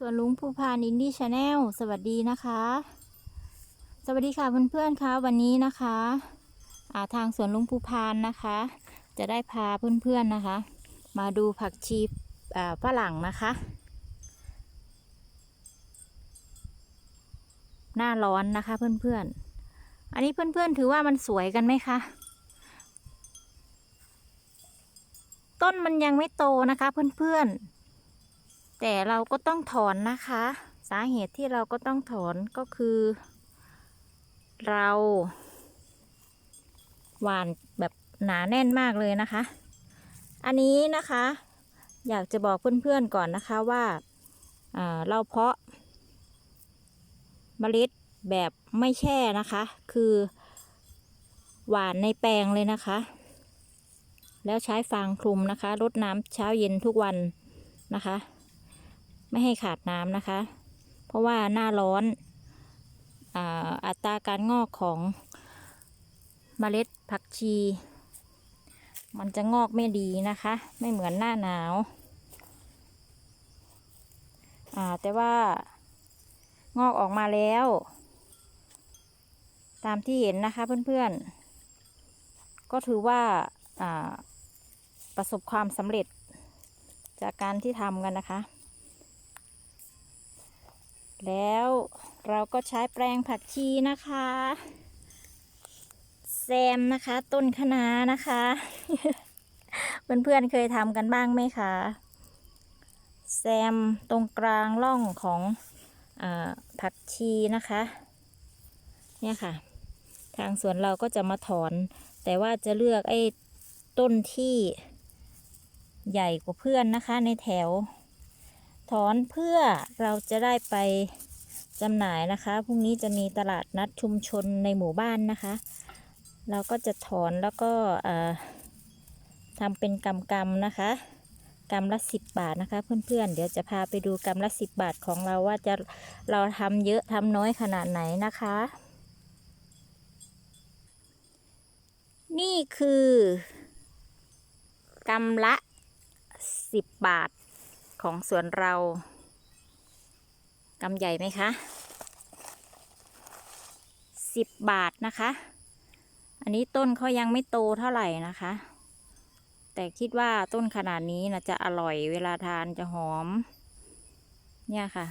ส่วนลุงภูพานอินดี้ชาแนลสวัสดีนะคะ สวัสดีค่ะเพื่อนๆคะวันนี้นะคะาทางสวนลุงภูพานนะคะ จะได้พาเพื่อนๆนะคะ มาดูผักชีฝรั่งนะคะ หน้าร้อนนะคะเพื่อนๆ อันนี้เพื่อนๆถือว่ามันสวยกันไหมคะต้นมันยังไม่โตนะคะเพื่อนๆ แต่เราก็ต้องถอนนะคะ สาเหตุที่เราก็ต้องถอนก็คือ เราหวานแบบหนาแน่นมากเลยนะคะ อันนี้นะคะ อยากจะบอกเพื่อนๆก่อนนะคะว่าอ่าเราเพาะเมล็ดแบบไม่แช่นะคะ คือหวานในแปลงเลยนะคะ แล้วใช้ฟางคลุมนะคะรดน้ำเช้าเย็นทุกวันนะคะ ไม่ให้ขาดน้ำนะคะ เพราะว่าหน้าร้อนอาอัตราการงอกของเมล็ดผักชี มันจะงอกไม่ดีนะคะ ไม่เหมือนหน้าหนาวอ่าแต่ว่างอกออกมาแล้ว ตามที่เห็นนะคะเพื่อนๆ ก็ถือว่าอ่าประสบความสำเร็จจากการที่ทำกันนะคะ แล้วเราก็ใช้แปรงผักชีนะคะแซมนะคะ ต้นคะน้านะคะ เพื่อนๆเคยทำกันบ้างไหมคะแซมตรงกลางร่องของอผักชีนะคะ เนี่ยค่ะ ทางสวนเราก็จะมาถอน แต่ว่าจะเลือกไอ้ต้นที่ใหญ่กว่าเพื่อนนะคะในแถว ถอนเพื่อเราจะได้ไปจำหน่ายนะคะพรุ่งนี้จะมีตลาดนัดชุมชนในหมู่บ้านนะคะ เราก็จะถอนแล้วก็ทำเป็นกำกำๆนะคะกำละสิบบาทนะคะ เพื่อนๆ เดี๋ยวจะพาไปดูกำละสิบบาทของเราว่าจะเราทำเยอะทำน้อยขนาดไหนนะคะ นี่คือกำละสิบบาท ของสวนเรากำใหญ่ไหมคะสิบบาทนะคะ อันนี้ต้นเขายังไม่โตเท่าไหร่นะคะ แต่คิดว่าต้นขนาดนี้นะจะอร่อยเวลาทานจะหอม เนี่ยค่ะ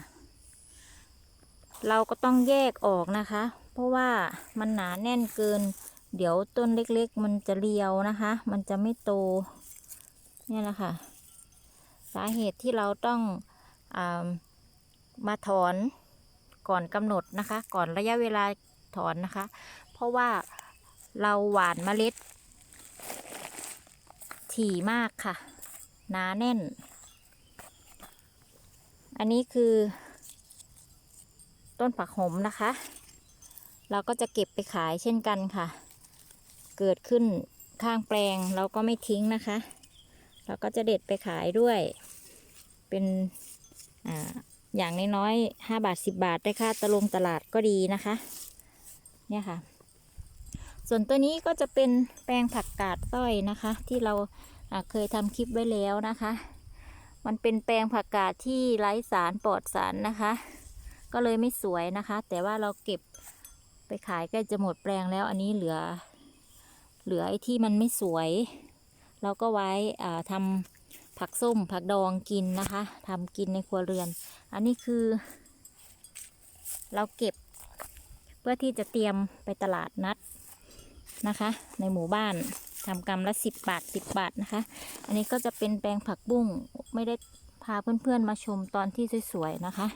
เราก็ต้องแยกออกนะคะ เพราะว่ามันหนาแน่นเกิน เดี๋ยวต้นเล็กๆ มันจะเรียวนะคะ มันจะไม่โต เนี่ยแหละค่ะ สาเหตุที่เราต้องอามาถอนก่อนกำหนดนะคะ ก่อนระยะเวลาถอนนะคะ เพราะว่าเราหวานเมล็ด ถี่มากค่ะหนาแน่น อันนี้คือ ต้นผักหมนะคะ เราก็จะเก็บไปขายเช่นกันค่ะ เกิดขึ้นข้างแปลงเราก็ไม่ทิ้งนะคะ เราก็จะเด็ดไปขายด้วย เป็นอ่าอย่างน้อยๆห้าบาทสิบบาทได้ค่าตะลงตลาดก็ดีนะคะ เนี่ยค่ะ ส่วนตัวนี้ก็จะเป็นแปลงผักกาดต้อยนะคะ ที่เราอ่าเคยทำคลิปไว้แล้วนะคะ มันเป็นแปลงผักกาดที่ไร้สารปลอดสารนะคะ ก็เลยไม่สวยนะคะ แต่ว่าเราเก็บไปขายใกล้จะหมดแปลงแล้ว อันนี้เหลือ เหลือไอ้ที่มันไม่สวย เราก็ไว้อ่าทำผักส้มผักดองกินนะคะทำกินในครัวเรือน อันนี้คือ เราเก็บเพื่อที่จะเตรียมไปตลาดนัดนะคะ ในหมู่บ้านทำกำละสิบบาทสิบบาทนะคะ อันนี้ก็จะเป็นแปลงผักบุ้งไม่ได้พาเพื่อนๆมาชมตอนที่สวยๆนะคะ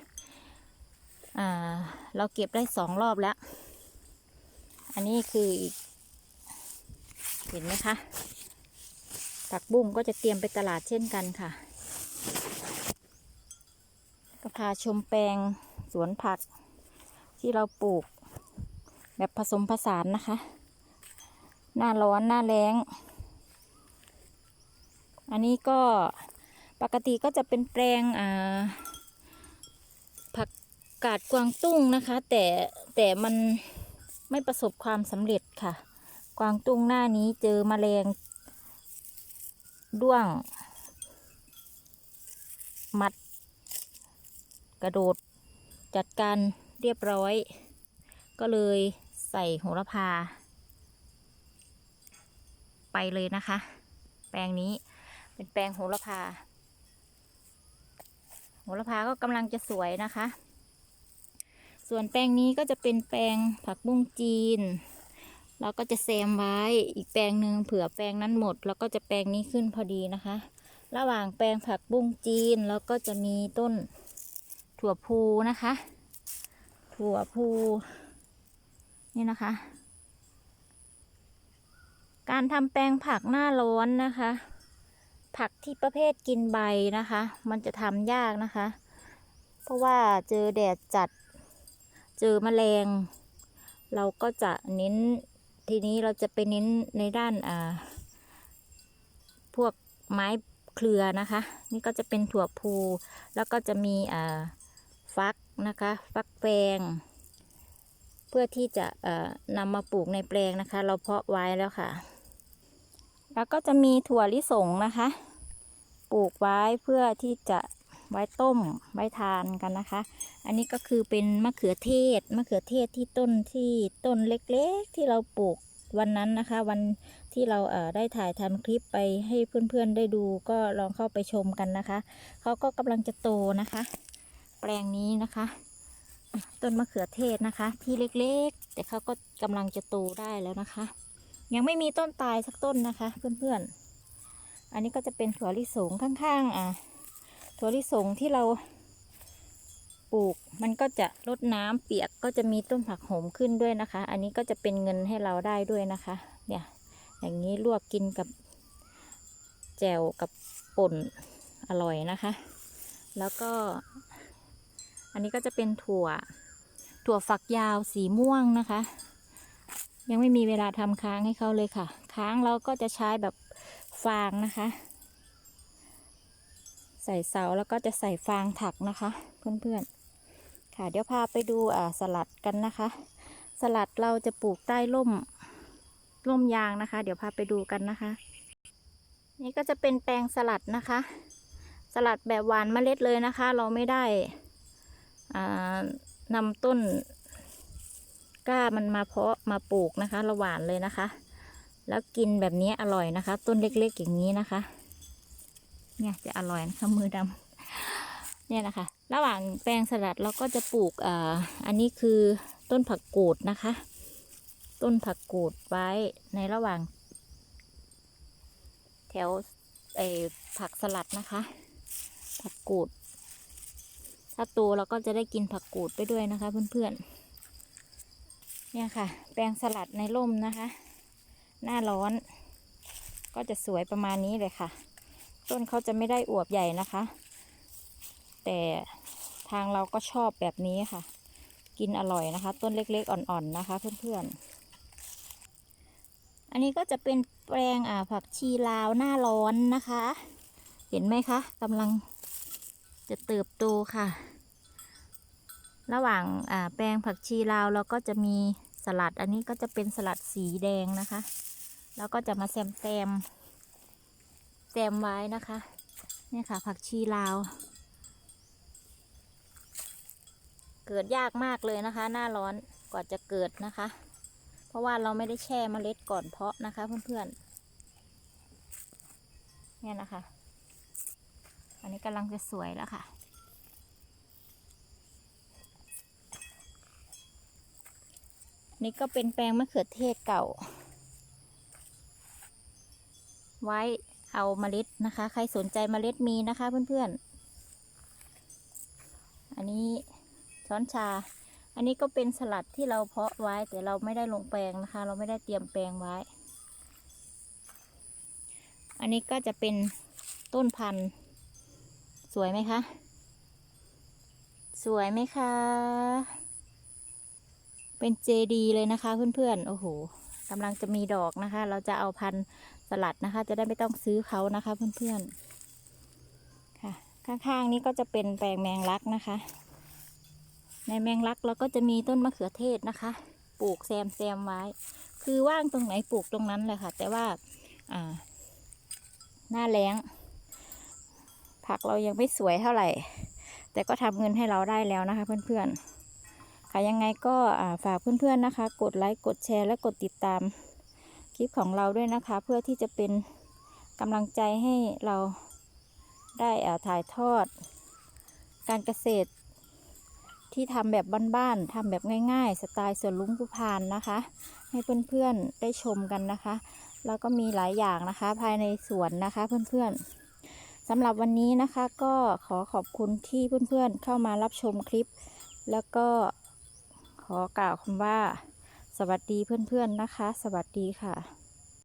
อ่าเราเก็บได้สองรอบแล้ว อันนี้คืออีก เห็นไหมคะ ผักบุ้งก็จะเตรียมไปตลาดเช่นกันค่ะ ก็พาชมแปลงสวนผักที่เราปลูก แบบผสมผสานนะคะ หน้าร้อนหน้าแล้ง อันนี้ก็ปกติก็จะเป็นแปลงอ่าผักกาดกวางตุ้งนะคะ แต่แต่มันไม่ประสบความสำเร็จค่ะ กวางตุ้งหน้านี้เจอมแมลง ด้วง มัด กระโดด จัดการเรียบร้อย ก็เลยใส่โหระพา ไปเลยนะคะ แปลงนี้เป็นแปลงโหระพา โหระพาก็กำลังจะสวยนะคะ ส่วนแปลงนี้ก็จะเป็นแปลงผักบุ้งจีน เราก็จะแซมไว้อีกแปลงหนึ่งเผื่อแปลงนั้นหมดแล้วก็จะแปลงนี้ขึ้นพอดีนะคะ ระหว่างแปลงผักบุ้งจีนแล้วก็จะมีต้นถั่วพูนะคะ ถั่วพูนี่นะคะ การทำแปลงผักหน้าร้อนนะคะ ผักที่ประเภทกินใบนะคะ มันจะทำยากนะคะ เพราะว่าเจอแดดจัด เจอแมลง เราก็จะเน้น ทีนี้เราจะไปเน้นในด้านอ่าพวกไม้เครือนะคะ นี่ก็จะเป็นถั่วพูแล้วก็จะมีอ่าฟักนะคะ ฟักแปลง เพื่อที่จะเอ่อนำมาปลูกในแปลงนะคะ เราเพาะไว้แล้วค่ะ แล้วก็จะมีถั่วลิสงนะคะ ปลูกไว้เพื่อที่จะ ไว้ต้มไว้ทานกันนะคะ อันนี้ก็คือเป็นมะเขือเทศมะเขือเทศที่ต้นที่ต้นเล็กๆ ที่เราปลูกวันนั้นนะคะ วันที่เราเอ่อได้ถ่ายทำคลิปไปให้เพื่อนๆได้ดูก็ลองเข้าไปชมกันนะคะเขาก็กำลังจะโตนะคะ แปลงนี้นะคะ ต้นมะเขือเทศนะคะ ที่เล็กๆ แต่เขาก็กำลังจะโตได้แล้วนะคะ ยังไม่มีต้นตายสักต้นนะคะ เพื่อนๆ อันนี้ก็จะเป็นถั่วลิสงข้างๆอะ ถั่วลิสงที่เราปลูกมันก็จะลดน้ำเปียกก็จะมีต้นผักโหมขึ้นด้วยนะคะ อันนี้ก็จะเป็นเงินให้เราได้ด้วยนะคะ เนี่ย อย่างนี้ลวกกินกับแจ่วกับป่นอร่อยนะคะ แล้วก็ อันนี้ก็จะเป็นถั่ว ถั่วฝักยาวสีม่วงนะคะ ยังไม่มีเวลาทำค้างให้เขาเลยค่ะ ค้างเราก็จะใช้แบบฟางนะคะ ใส่เสาแล้วก็จะใส่ฟางถักนะคะ เพื่อนๆ ค่ะ เดี๋ยวพาไปดูอ่าสลัดกันนะคะ สลัดเราจะปลูกใต้ร่มร่มยางนะคะ เดี๋ยวพาไปดูกันนะคะ นี่ก็จะเป็นแปลงสลัดนะคะ สลัดแบบหวานเมล็ดเลยนะคะ เราไม่ได้นำต้นกล้ามันมาเพาะมาปลูกนะคะเราหวานเลยนะคะ แล้วกินแบบนี้อร่อยนะคะ ต้นเล็กๆอย่างนี้นะคะ เนี่ยจะอร่อยนะคะมือดำเนี่ยนะคะระหว่างแปลงสลัดเราก็จะปลูกอ่าอันนี้คือต้นผักกูดนะคะ ต้นผักกูดไว้ในระหว่าง แถวไอผักสลัดนะคะ ผักกูด ถ้าโตเราก็จะได้กินผักกูดไปด้วยนะคะเพื่อนๆ เนี่ยค่ะ แปลงสลัดในร่มนะคะ หน้าร้อน ก็จะสวยประมาณนี้เลยค่ะ ต้นเขาจะไม่ได้อวบใหญ่นะคะ แต่ทางเราก็ชอบแบบนี้ค่ะ กินอร่อยนะคะ ต้นเล็กๆอ่อนๆนะคะ เพื่อนๆ อันนี้ก็จะเป็นแปลงอ่าผักชีลาวหน้าร้อนนะคะ เห็นไหมคะกำลังจะเติบโตค่ะ ระหว่างอ่าแปลงผักชีลาวเราก็จะมีสลัด อันนี้ก็จะเป็นสลัดสีแดงนะคะ แล้วก็จะมาแซมแซม ซมไว้นะคะเนี่ยค่ะ ผักชีลาว เกิดยากมากเลยนะคะ หน้าร้อนกว่าจะเกิดนะคะ เพราะว่าเราไม่ได้แช่เมล็ดก่อนเพาะนะคะ เพื่อนๆเนี่ยนะคะ อันนี้กำลังจะสวยแล้วค่ะนี่ก็เป็นแปลงมะเขือเทศเก่า ไว้ เอาเมล็ดนะคะ ใครสนใจเมล็ดมีนะคะเพื่อนๆ อันนี้ช้อนชา อันนี้ก็เป็นสลัดที่เราเพาะไว้แต่เราไม่ได้ลงแปลงนะคะ เราไม่ได้เตรียมแปลงไว้ อันนี้ก็จะเป็นต้นพันธุ์สวยไหมคะ สวยไหมคะ เป็นเจดีเลยนะคะเพื่อนๆ โอ้โหกำลังจะมีดอกนะคะ เราจะเอาพันธุ์ สลัดนะคะ จะได้ไม่ต้องซื้อเขานะคะ เพื่อนๆค่ะ ข้างๆนี้ก็จะเป็นแปลงแมงลักนะคะ ในแมงลักเราก็จะมีต้นมะเขือเทศนะคะ ปลูกแซมแซมไว้ คือว่างตรงไหนปลูกตรงนั้นเลยค่ะ แต่ว่าอ่า หน้าแล้ง ผักเรายังไม่สวยเท่าไหร่ แต่ก็ทำเงินให้เราได้แล้วนะคะ เพื่อนๆค่ะยังไงก็ฝากเพื่อนๆนะคะ กดไลค์ กดแชร์ และกดติดตาม คลิปของเราด้วยนะคะ เพื่อที่จะเป็นกำลังใจให้เราได้ถ่ายทอด การเกษตร ที่ทำแบบบ้านๆทำแบบง่ายๆ สไตล์สวนลุงผู้พานนะคะ ให้เพื่อนๆได้ชมกันนะคะ แล้วก็มีหลายอย่างนะคะภายในสวนนะคะเพื่อนๆสำหรับวันนี้นะคะก็ขอขอบคุณที่เพื่อนๆเข้ามารับชมคลิป แล้วก็ขอกล่าวคำว่า สวัสดีเพื่อนๆนะคะ สวัสดีค่ะ